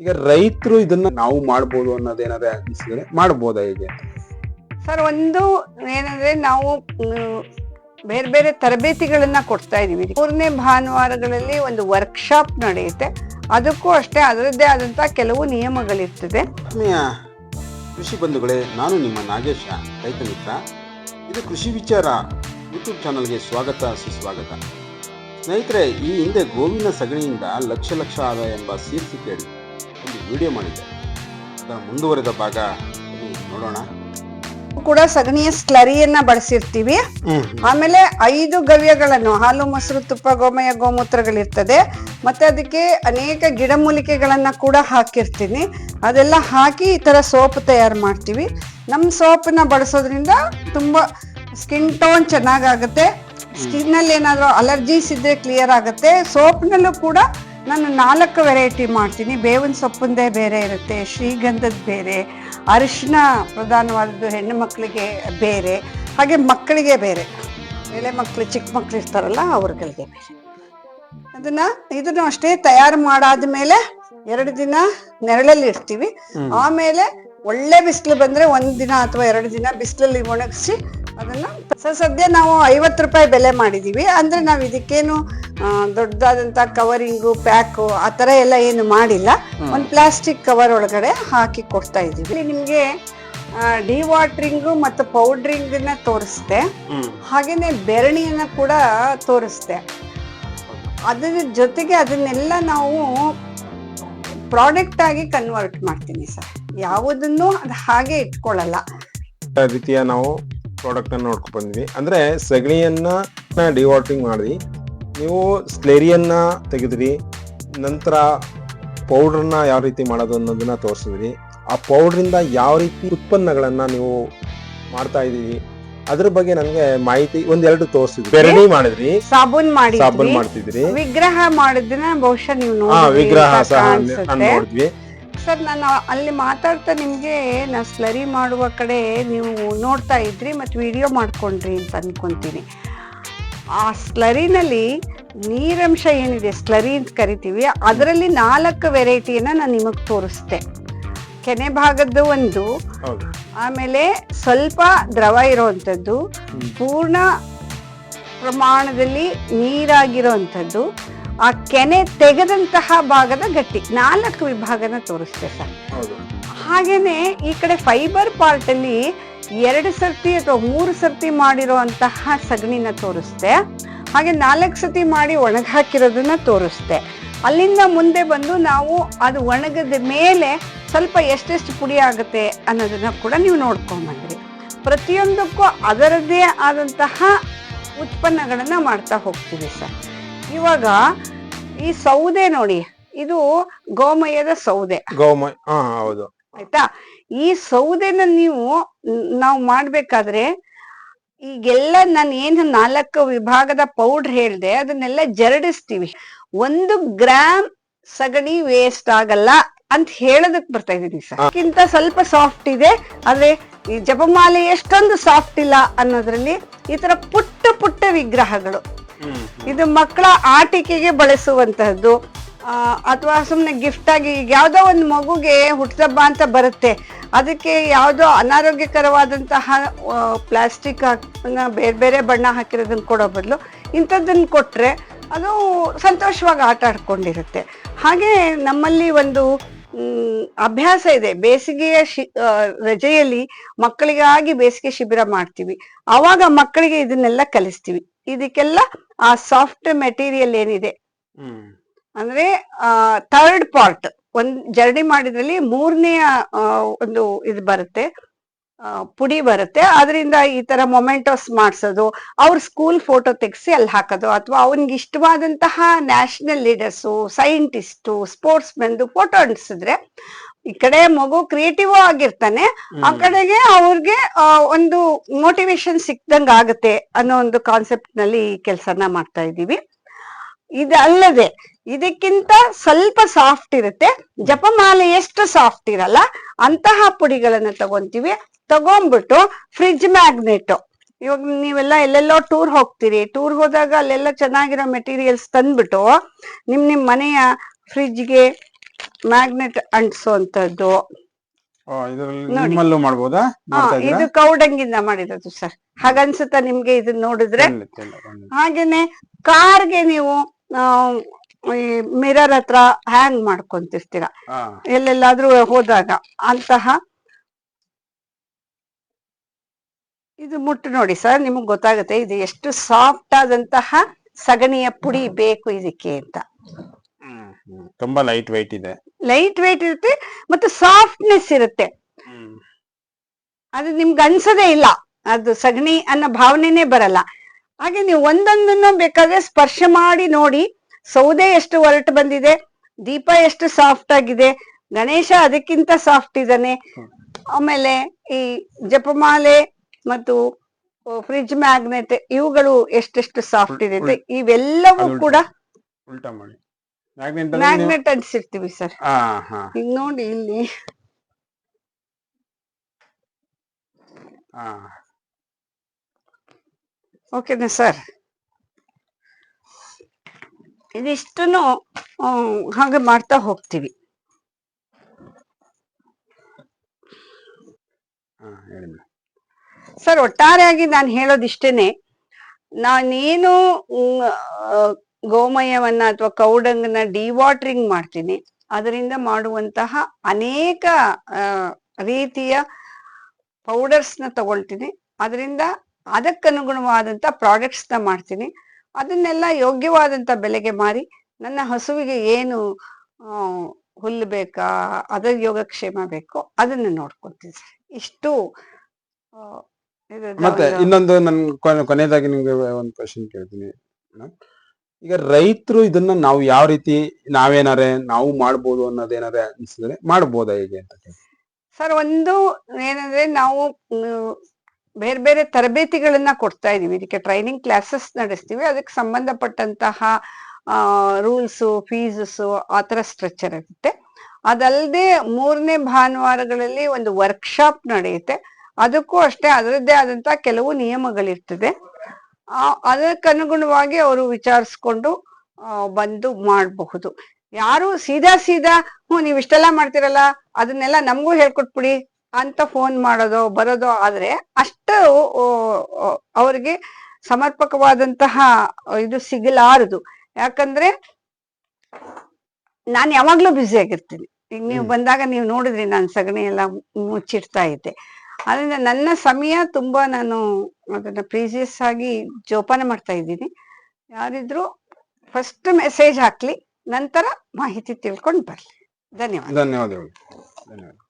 ಈಗ ರೈತರು ಇದನ್ನ ನಾವು ಮಾಡ್ಬೋದು ಅನ್ನೋದೇನಾದ್ರೆ ಅನಿಸಿದ್ರೆ ಮಾಡ್ಬೋದಾ ಹೇಗೆ? ಸರ್ ಒಂದು ಏನಂದ್ರೆ ನಾವು ಬೇರೆ ಬೇರೆ ತರಬೇತಿಗಳನ್ನ ಕೊಡ್ತಾ ಇದೀವಿ ಮೂರನೇ ಭಾನುವಾರಗಳಲ್ಲಿ ಒಂದು ವರ್ಕ್ಶಾಪ್ ನಡೆಯುತ್ತೆ. ಅದಕ್ಕೂ ಅಷ್ಟೇ ಅದರದ್ದೇ ಆದಂತ ಕೆಲವು ನಿಯಮಗಳಿರ್ತದೆ. ಕೃಷಿ ಬಂಧುಗಳೇ ನಾನು ನಿಮ್ಮ ನಾಗೇಶ ರೈತ ಮಿತ್ರ. ಇದು ಕೃಷಿ ವಿಚಾರ ಯೂಟ್ಯೂಬ್ ಚಾನಲ್ಗೆ ಸ್ವಾಗತ ಸುಸ್ವಾಗತ. ಸ್ನೇಹಿತರೆ ಈ ಹಿಂದೆ ಗೋವಿನ ಸಗಣಿಯಿಂದ ಲಕ್ಷ ಲಕ್ಷ ಆದಾಯ ಎಂಬ ಶೀರ್ಷಿಕೆ ವಿಡಿಯೋ ಮಾಡಿದ್ದೆ. ಅದರ ಮುಂದುವರೆದ ಭಾಗ ನೋಡೋಣ. ಕೂಡ ಸಗಣಿಯ ಸ್ಲರಿಯನ್ನ ಬಳಸಿರ್ತೀವಿ. ಆಮೇಲೆ ಐದು ಗವ್ಯಗಳನ್ನು ಹಾಲು ಮೊಸರು ತುಪ್ಪ ಗೋಮಯ ಗೋಮೂತ್ರಗಳಿರ್ತದೆ. ಮತ್ತೆ ಅದಕ್ಕೆ ಅನೇಕ ಗಿಡಮೂಲಿಕೆಗಳನ್ನ ಕೂಡ ಹಾಕಿರ್ತೀನಿ. ಅದೆಲ್ಲ ಹಾಕಿ ಈ ತರ ಸೋಪ್ ತಯಾರು ಮಾಡ್ತೀವಿ. ನಮ್ಮ ಸೋಪನ್ನ ಬಳಸೋದ್ರಿಂದ ತುಂಬಾ ಸ್ಕಿನ್ ಟೋನ್ ಚೆನ್ನಾಗಾಗುತ್ತೆ. ಸ್ಕಿನ್ ಅಲ್ಲಿ ಏನಾದ್ರು ಅಲರ್ಜೀಸ್ ಇದ್ರೆ ಕ್ಲಿಯರ್ ಆಗುತ್ತೆ. ಸೋಪ್ನಲ್ಲೂ ಕೂಡ ನಾನು ನಾಲ್ಕು ವೆರೈಟಿ ಮಾಡ್ತೀನಿ. ಬೇವಿನ ಸೊಪ್ಪಂದೇ ಬೇರೆ ಇರುತ್ತೆ ಶ್ರೀಗಂಧದ ಬೇರೆ ಅರಿಶಿನ ಪ್ರಧಾನವಾದದ್ದು ಹೆಣ್ಣು ಮಕ್ಕಳಿಗೆ ಬೇರೆ ಹಾಗೆ ಮಕ್ಕಳಿಗೆ ಬೇರೆ. ಎಳೆ ಮಕ್ಕಳು ಚಿಕ್ಕ ಮಕ್ಕಳು ಇರ್ತಾರಲ್ಲ ಅವ್ರಗಳಿಗೆ ಬೇರೆ. ಅದನ್ನ ಇದನ್ನು ಅಷ್ಟೇ ತಯಾರು ಮಾಡಾದ್ಮೇಲೆ ಎರಡು ದಿನ ನೆರಳಲ್ಲಿ ಇಡ್ತೀವಿ. ಆಮೇಲೆ ಒಳ್ಳೆ ಬಿಸಿಲು ಬಂದ್ರೆ ಒಂದ್ ದಿನ ಅಥವಾ ಎರಡು ದಿನ ಬಿಸಿಲಲ್ಲಿ ಒಣಗಿಸಿ ಅದನ್ನ ಸ- ಸದ್ಯ ನಾವು ಐವತ್ತು ರೂಪಾಯಿ ಬೆಲೆ ಮಾಡಿದೀವಿ. ಅಂದ್ರೆ ನಾವು ಇದಕ್ಕೇನು ದೊಡ್ಡದಾದಂಥ ಕವರಿಂಗು ಪ್ಯಾಕು ಆ ತರ ಎಲ್ಲ ಏನು ಮಾಡಿಲ್ಲ. ಒಂದು ಪ್ಲಾಸ್ಟಿಕ್ ಕವರ್ ಒಳಗಡೆ ಹಾಕಿ ಕೊಡ್ತಾ ಇದ್ದೀವಿ. ಇಲ್ಲಿ ನಿಮಗೆ ಡಿ ವಾಟ್ರಿಂಗು ಮತ್ತು ಪೌಡ್ರಿಂಗನ್ನ ತೋರಿಸ್ದೆ. ಹಾಗೆಯೇ ಬೆರಣಿಯನ್ನ ಕೂಡ ತೋರಿಸ್ದೆ. ಅದರ ಜೊತೆಗೆ ಅದನ್ನೆಲ್ಲ ನಾವು ಪ್ರಾಡಕ್ಟ್ ಆಗಿ ಕನ್ವರ್ಟ್ ಮಾಡ್ತೀನಿ ಸರ್. ಯಾವುದನ್ನು ಅದು ಹಾಗೆ ಇಟ್ಕೊಳ್ಳಲ್ಲ. ರೀತಿಯ ನಾವು ಪ್ರಾಡಕ್ಟ್ ಅನ್ನು ನೋಡ್ಕೊಂಡು ಬಂದ್ವಿ. ಅಂದ್ರೆ ಸಗಣಿಯನ್ನ ಡಿವಾಟಿಂಗ್ ಮಾಡಿದ್ವಿ. ನೀವು ಸ್ಲೇರಿಯನ್ನ ತೆಗೆದ್ರಿ ನಂತರ ಪೌಡ್ರನ್ನ ಯಾವ ರೀತಿ ಮಾಡೋದು ಅನ್ನೋದನ್ನ ತೋರಿಸಿದ್ರಿ. ಆ ಪೌಡ್ರಿಂದ ಯಾವ ರೀತಿ ಉತ್ಪನ್ನಗಳನ್ನ ನೀವು ಮಾಡ್ತಾ ಇದೀವಿ ಅದ್ರ ಬಗ್ಗೆ ನನಗೆ ಮಾಹಿತಿ ಒಂದೆರಡು ತೋರಿಸಿದ್ವಿ ಬೆರಣಿ ಮಾಡಿದ್ರಿ. ಸಾಬೂನ್ ಮಾಡಿ ಸಾಬೂನ್ ಮಾಡ್ತಿದ್ರಿ. ವಿಗ್ರಹ ಮಾಡಿದ್ರೆ ಬಹುಶಃ ನೀವು ವಿಗ್ರಹ ಸಹ ನಾನು ನೋಡಿದ್ವಿ. ಸರ್ ನಾನು ಅಲ್ಲಿ ಮಾತಾಡ್ತಾ ನಿಮಗೆ ನಾ ಸ್ಲರಿ ಮಾಡುವ ಕಡೆ ನೀವು ನೋಡ್ತಾ ಇದ್ರಿ ಮತ್ತು ವಿಡಿಯೋ ಮಾಡ್ಕೊಂಡ್ರಿ ಅಂತ ಅನ್ಕೊಂತೀನಿ. ಆ ಸ್ಲರಿನಲ್ಲಿ ನೀರಂಶ ಏನಿದೆ? ಸ್ಲರಿ ಅಂತ ಕರಿತೀವಿ. ಅದರಲ್ಲಿ ನಾಲ್ಕು ವೆರೈಟಿಯನ್ನು ನಾನು ನಿಮಗೆ ತೋರಿಸ್ದೆ ಕೆನೆ ಭಾಗದ್ದು ಒಂದು ಆಮೇಲೆ ಸ್ವಲ್ಪ ದ್ರವ ಇರುವಂಥದ್ದು ಪೂರ್ಣ ಪ್ರಮಾಣದಲ್ಲಿ ನೀರಾಗಿರುವಂಥದ್ದು ಆ ಕೆನೆ ತೆಗೆದಂತಹ ಭಾಗದ ಗಟ್ಟಿ ನಾಲ್ಕು ವಿಭಾಗನ ತೋರಿಸ್ತೆ ಸರ್. ಹಾಗೇನೆ ಈ ಕಡೆ ಫೈಬರ್ ಪಾರ್ಟ್ ಅಲ್ಲಿ ಎರಡು ಸರ್ತಿ ಅಥವಾ ಮೂರು ಸರ್ತಿ ಮಾಡಿರುವಂತಹ ಸಗಣಿನ ತೋರಿಸ್ತೆ ಹಾಗೆ ನಾಲ್ಕು ಸತಿ ಮಾಡಿ ಒಣಗಾಕಿರೋದನ್ನ ತೋರಿಸ್ತೆ ಅಲ್ಲಿಂದ ಮುಂದೆ ಬಂದು ನಾವು ಅದು ಒಣಗದ ಮೇಲೆ ಸ್ವಲ್ಪ ಎಷ್ಟೆಷ್ಟು ಪುಡಿ ಆಗುತ್ತೆ ಅನ್ನೋದನ್ನ ಕೂಡ ನೀವು ನೋಡ್ಕೊಂಬಂದ್ರಿ ಪ್ರತಿಯೊಂದಕ್ಕೂ ಅದರದ್ದೇ ಆದಂತಹ ಉತ್ಪನ್ನಗಳನ್ನ ಮಾಡ್ತಾ ಹೋಗ್ತೀವಿ ಸರ್. ಇವಾಗ ಈ ಸೌದೆ ನೋಡಿ ಇದು ಗೋಮಯದ ಸೌದೆ. ಗೋಮಯ ಹೌದು. ಆಯ್ತಾ? ಈ ಸೌದೆನ ನೀವು ನಾವು ಮಾಡ್ಬೇಕಾದ್ರೆ ಈಗೆಲ್ಲ ನಾನು ಏನು ನಾಲ್ಕು ವಿಭಾಗದ ಪೌಡರ್ ಹೇಳ್ದೆ ಅದನ್ನೆಲ್ಲ ಜರಡಿಸ್ತೀವಿ. ಒಂದು ಗ್ರಾಮ್ ಸಗಣಿ ವೇಸ್ಟ್ ಆಗಲ್ಲ ಅಂತ ಹೇಳೋದಕ್ ಬರ್ತಾ ಇದ್ದೀನಿ ಸರ್. ಅದಕ್ಕಿಂತ ಸ್ವಲ್ಪ ಸಾಫ್ಟ್ ಇದೆ ಆದ್ರೆ ಈ ಜಪಮಾಲೆ ಎಷ್ಟೊಂದು ಸಾಫ್ಟ್ ಇಲ್ಲ ಅನ್ನೋದ್ರಲ್ಲಿ ಈ ತರ ಪುಟ್ಟ ಪುಟ್ಟ ವಿಗ್ರಹಗಳು. ಇದು ಮಕ್ಕಳ ಆಟಿಕೆಗೆ ಬಳಸುವಂತಹದ್ದು. ಅಥವಾ ಸುಮ್ಮನೆ ಗಿಫ್ಟ್ ಆಗಿ ಈಗ ಯಾವುದೋ ಒಂದು ಮಗುಗೆ ಹುಟ್ಟಿದಬ್ಬ ಅಂತ ಬರುತ್ತೆ. ಅದಕ್ಕೆ ಯಾವುದೋ ಅನಾರೋಗ್ಯಕರವಾದಂತಹ ಪ್ಲಾಸ್ಟಿಕ್ ಬೇರೆ ಬೇರೆ ಬಣ್ಣ ಹಾಕಿರೋದನ್ನ ಕೊಡೋ ಬದಲು ಇಂಥದ್ದನ್ನು ಕೊಟ್ಟರೆ ಅದು ಸಂತೋಷವಾಗಿ ಆಟ ಆಡ್ಕೊಂಡಿರುತ್ತೆ. ಹಾಗೆ ನಮ್ಮಲ್ಲಿ ಒಂದು ಅಭ್ಯಾಸ ಇದೆ. ಬೇಸಿಗೆಯ ಶಿ ರಜೆಯಲ್ಲಿ ಮಕ್ಕಳಿಗಾಗಿ ಬೇಸಿಗೆ ಶಿಬಿರ ಮಾಡ್ತೀವಿ. ಆವಾಗ ಮಕ್ಕಳಿಗೆ ಇದನ್ನೆಲ್ಲ ಕಲಿಸ್ತೀವಿ. ಇದಕ್ಕೆಲ್ಲ ಆ ಸಾಫ್ಟ್ ಮೆಟೀರಿಯಲ್ ಏನಿದೆ? ಅಂದ್ರೆ ಥರ್ಡ್ ಪಾರ್ಟ್ ಒಂದ್ ಜರ್ನಿ ಮಾಡಿದ್ರಲ್ಲಿ ಮೂರನೆಯ ಒಂದು ಇದು ಬರುತ್ತೆ. ಪುಡಿ ಬರುತ್ತೆ. ಅದರಿಂದ ಈ ತರ ಮೊಮೆಂಟೋಸ್ ಮಾಡಿಸೋದು ಅವ್ರ ಸ್ಕೂಲ್ ಫೋಟೋ ತೆಗೆಸಿ ಅಲ್ಲಿ ಹಾಕೋದು ಅಥವಾ ಅವನಿಗೆ ಇಷ್ಟವಾದಂತಹ ನ್ಯಾಷನಲ್ ಲೀಡರ್ಸು ಸೈಂಟಿಸ್ಟು ಸ್ಪೋರ್ಟ್ಸ್ ಮೆನ್ದು ಫೋಟೋ ಅಂಟಿಸಿದ್ರೆ ಈ ಕಡೆ ಮಗು ಕ್ರಿಯೇಟಿವ್ ಆಗಿರ್ತಾನೆ ಆ ಕಡೆಗೆ ಅವ್ರಿಗೆ ಒಂದು ಮೋಟಿವೇಶನ್ ಸಿಕ್ದಂಗ ಆಗುತ್ತೆ ಅನ್ನೋ ಒಂದು ಕಾನ್ಸೆಪ್ಟ್ನಲ್ಲಿ ಈ ಕೆಲಸನ ಮಾಡ್ತಾ ಇದ್ದೀವಿ. ಇದಲ್ಲದೆ ಇದಕ್ಕಿಂತ ಸ್ವಲ್ಪ ಸಾಫ್ಟ್ ಇರುತ್ತೆ. ಜಪಮಾಲೆ ಎಷ್ಟು ಸಾಫ್ಟ್ ಇರಲ್ಲ ಅಂತಹ ಪುಡಿಗಳನ್ನ ತಗೊಂತೀವಿ. ತಗೊಂಡ್ಬಿಟ್ಟು ಫ್ರಿಡ್ಜ್ ಮ್ಯಾಗ್ನೆಟ್ ಇವಾಗ ನೀವೆಲ್ಲ ಎಲ್ಲೆಲ್ಲೋ ಟೂರ್ ಹೋಗ್ತೀರಿ ಟೂರ್ ಹೋದಾಗ ಅಲ್ಲೆಲ್ಲ ಚೆನ್ನಾಗಿರೋ ಮೆಟೀರಿಯಲ್ಸ್ ತಂದ್ಬಿಟ್ಟು ನಿಮ್ ನಿಮ್ ಮನೆಯ ಫ್ರಿಡ್ಜ್ಗೆ ಮ್ಯಾಗ್ನೆಟ್ ಅಂಟಿಸುವಂತದ್ದು. ನಿಮ್ಮಲ್ಲೂ ಇದು ಕೌಡಂಗಿಂದ ಮಾಡಿರೋದು ಸರ್ ಹಾಗನ್ಸುತ್ತ ನಿಮ್ಗೆ ಇದನ್ನ ನೋಡಿದ್ರೆ. ಹಾಗೇನೆ ಕಾರ್ಗೆ ನೀವು ಈ ಮಿರರ್ ಹತ್ರ ಹ್ಯಾಂಗ್ ಮಾಡ್ಕೊಂತಿರ್ತೀರ. ಎಲ್ಲೆಲ್ಲಾದ್ರೂ ಹೋದಾಗ ಅಂತಹ ಇದು ಮುಟ್ಟು ನೋಡಿ ಸರ್ ನಿಮಗ್ ಗೊತ್ತಾಗುತ್ತೆ ಇದು ಎಷ್ಟು ಸಾಫ್ಟ್ ಆದಂತಹ ಸಗಣಿಯ ಪುಡಿ ಬೇಕು ಇದಕ್ಕೆ ಅಂತ. ತುಂಬಾ ಲೈಟ್ ವೈಟ್ ಇದೆ. ಲೈಟ್ ವೈಟ್ ಇರುತ್ತೆ ಮತ್ತು ಸಾಫ್ಟ್ನೆಸ್ ಇರುತ್ತೆ. ಅದು ನಿಮ್ಗೆ ಅನ್ಸದೇ ಇಲ್ಲ. ಅದು ಸಗಣಿ ಅನ್ನೋ ಭಾವನೆನೇ ಬರಲ್ಲ. ಹಾಗೆ ನೀವು ಒಂದೊಂದನ್ನ ಬೇಕಾದ್ರೆ ಸ್ಪರ್ಶ ಮಾಡಿ ನೋಡಿ ಸೌದೆ ಎಷ್ಟು ಒರಟು ಬಂದಿದೆ ದೀಪ ಎಷ್ಟು ಸಾಫ್ಟ್ ಆಗಿದೆ ಗಣೇಶ ಅದಕ್ಕಿಂತ ಸಾಫ್ಟ್ ಇದ್ದಾನೆ. ಆಮೇಲೆ ಈ ಜಪಮಾಲೆ ಮತ್ತು ಫ್ರಿಜ್ ಮ್ಯಾಗ್ನೆಟ್ ಇವುಗಳು ಎಷ್ಟೆಷ್ಟು ಸಾಫ್ಟ್ ಇದೆ ಇವೆಲ್ಲವೂ ಕೂಡ ಉಲ್ಟಾ ಮಾಡಿ. ಮ್ಯಾಗ್ನೆಟ್ ಮ್ಯಾಗ್ನೆಟ್ ಸರ್ ಹಾ ಹಾ. ಈಗ ನೋಡಿ ಇಲ್ಲಿ. ಹಾ ಓಕೆನಾ ಸರ್ ಇದಿಷ್ಟನ್ನು ಹಾಗೆ ಮಾಡ್ತಾ ಹೋಗ್ತೀವಿ. ಸರ್ ಒಟ್ಟಾರೆಯಾಗಿ ನಾನು ಹೇಳೋದಿಷ್ಟೇನೆ ನಾನೇನು ಗೋಮಯವನ್ನ ಅಥವಾ ಕೌಡಂಗನ ಡಿವಾಟ್ರಿಂಗ್ ಮಾಡ್ತೀನಿ. ಅದರಿಂದ ಮಾಡುವಂತಹ ಅನೇಕ ರೀತಿಯ ಪೌಡರ್ಸ್ನ ತಗೊಳ್ತೀನಿ. ಅದರಿಂದ ಅದಕ್ಕನುಗುಣವಾದಂತ ಪ್ರಾಡಕ್ಟ್ಸ್ನ ಮಾಡ್ತೀನಿ. ಅದನ್ನೆಲ್ಲ ಯೋಗ್ಯವಾದಂತ ಬೆಲೆಗೆ ಮಾರಿ ನನ್ನ ಹಸುವಿಗೆ ಏನು ಹುಲ್ಲು ಬೇಕಾ ಅದರ ಯೋಗಕ್ಷೇಮ ಬೇಕೋ ಅದನ್ನ ನೋಡ್ಕೊತೀನಿ ಸರ್. ಇಷ್ಟು ಮತ್ತೆ ಇನ್ನೊಂದು ನನ್ ಕೊನೆ- ಕೊನೆಯದಾಗಿ ನಿಮ್ಗೆ ಒಂದು ಕ್ವಶನ್ ಕೇಳ್ತೀನಿ. ಈಗ ರೈತರು ಇದನ್ನ ನಾವು ಯಾವ ರೀತಿ ನಾವೇನಾರೆ ನಾವು ಮಾಡ್ಬೋದು ಅನ್ನೋದೇನಾರೆ ಅನ್ಸಿದ್ರೆ ಮಾಡ್ಬೋದಾ ಹೇಗೆ ಅಂತ. ಸರ್, ಒಂದು ಏನಂದ್ರೆ ನಾವು ಬೇರೆ ಬೇರೆ ತರಬೇತಿಗಳನ್ನ ಕೊಡ್ತಾ ಇದೀವಿ ಇದಕ್ಕೆ ಟ್ರೈನಿಂಗ್ ಕ್ಲಾಸಸ್ ನಡೆಸ್ತೀವಿ. ಅದಕ್ಕೆ ಸಂಬಂಧಪಟ್ಟಂತಹ ರೂಲ್ಸು ಫೀಸಸ್ ಆ ಥರ ಸ್ಟ್ರಕ್ಚರ್ ಇರುತ್ತೆ. ಅದಲ್ಲದೆ ಮೂರನೇ ಭಾನುವಾರಗಳಲ್ಲಿ ಒಂದು ವರ್ಕ್ಶಾಪ್ ನಡೆಯುತ್ತೆ. ಅದಕ್ಕೂ ಅಷ್ಟೇ ಅದರದ್ದೇ ಆದಂತಹ ಕೆಲವು ನಿಯಮಗಳಿರ್ತದೆ. ಅದಕ್ಕನುಗುಣವಾಗಿ ಅವರು ವಿಚಾರಿಸ್ಕೊಂಡು ಬಂದು ಮಾಡಬಹುದು. ಯಾರು ಸೀದಾ ಸೀದಾ ಹ್ಞೂ ನೀವು ಇಷ್ಟೆಲ್ಲ ಮಾಡ್ತಿರಲ್ಲ ಅದನ್ನೆಲ್ಲ ನಮಗೂ ಹೇಳ್ಕೊಟ್ಬಿಡಿ ಅಂತ ಫೋನ್ ಮಾಡೋದೋ ಬರೋದೋ ಆದ್ರೆ ಅಷ್ಟು ಅವ್ರಿಗೆ ಸಮರ್ಪಕವಾದಂತಹ ಇದು ಸಿಗಲಾರದು. ಯಾಕಂದ್ರೆ ನಾನು ಯಾವಾಗ್ಲೂ ಬ್ಯುಸಿ ಆಗಿರ್ತೀನಿ. ಈಗ ನೀವು ಬಂದಾಗ ನೀವು ನೋಡಿದ್ರಿ ನಾನು ಸಗಣಿ ಎಲ್ಲ ಮುಚ್ಚಿಡ್ತಾ ಇದ್ದೆ. ಅದರಿಂದ ನನ್ನ ಸಮಯ ತುಂಬಾ ನಾನು ಅದನ್ನ ಪ್ರೀಸಿಯಸ್ ಆಗಿ ಜೋಪಾನ ಮಾಡ್ತಾ ಇದ್ದೀನಿ. ಯಾರಿದ್ರು ಫಸ್ಟ್ ಮೆಸೇಜ್ ಹಾಕ್ಲಿ, ನಂತರ ಮಾಹಿತಿ ತಿಳ್ಕೊಂಡು ಬರ್ಲಿ. ಧನ್ಯವಾದ. ಧನ್ಯವಾದಗಳು. ಧನ್ಯವಾದ.